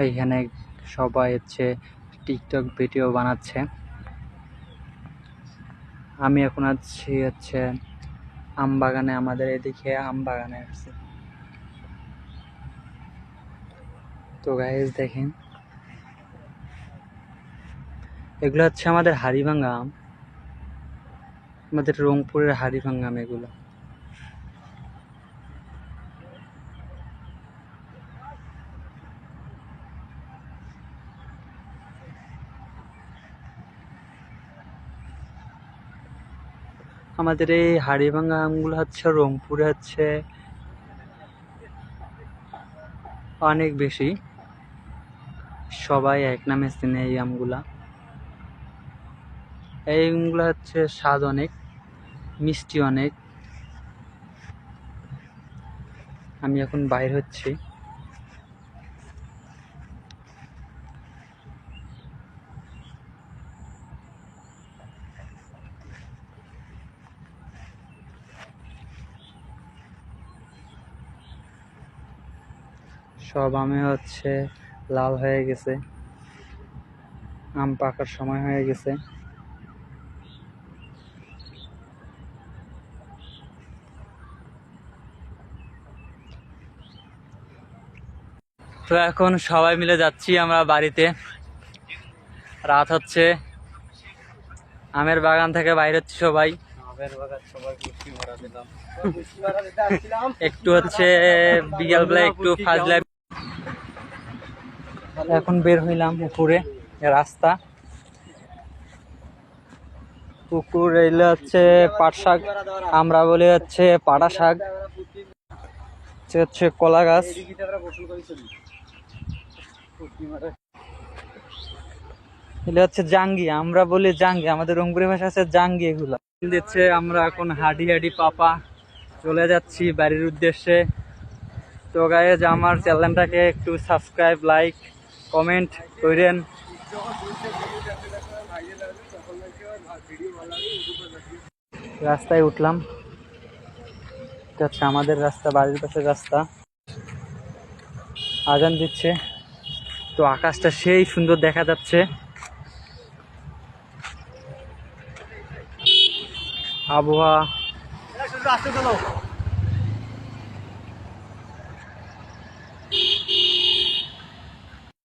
এইখানে সবাই হচ্ছে টিকটক ভিডিও বানাচ্ছে। আমি এখন আছি হচ্ছে আম বাগানে আমাদের এদিকে আম বাগানে আসছে তো গাইজ দেখেন। এগুলো হচ্ছে আমাদের হাড়িভাঙ্গা আম। আমাদের রংপুরের হাড়িভাঙ্গা আম এগুলো। আমাদের এই হাড়িভাঙ্গা আমগুলো হচ্ছে, রংপুরে হচ্ছে। অনেক বেশি। সবাই এক নামে চেনে এই আমগুলা। এই আমগুলো হচ্ছে স্বাদ অনেক, মিষ্টি অনেক। আমি এখন বাইর হচ্ছি। সব আমে হচ্ছে লাল হয়ে গেছে। আম পাকার সময় হয়ে গেছে। তো এখন সবাই মিলে যাচ্ছি আমরা বাড়িতে। রাত হচ্ছে। আমের বাগান থেকে বাইরে হচ্ছে সবাই। একটু হচ্ছে বিকাল বেলা একটু ফাজলা এখন বের হইলাম উপরে, রাস্তা। পুকুর এলে হচ্ছে পাট শাক, আমরা বলি হচ্ছে পাটা শাক। হচ্ছে কলা গাছ। হচ্ছে জাঙ্গি, আমরা বলি জাঙ্গি, আমাদের রংপুরের ভাষা আছে জাঙ্গি এগুলো। দিচ্ছে আমরা এখন হাডি হাডি পাপা, চলে যাচ্ছি বাড়ির উদ্দেশ্যে। তো গায়ে আমার চ্যানেলটাকে একটু সাবস্ক্রাইব লাইক কমেন্ট করেন রাস্তায় উঠলাম। এটা হচ্ছে আমাদের রাস্তা, বাড়ির পাশের রাস্তা। আজান দিচ্ছে। তো আকাশটা সেই সুন্দর দেখা যাচ্ছে। আবহাওয়া।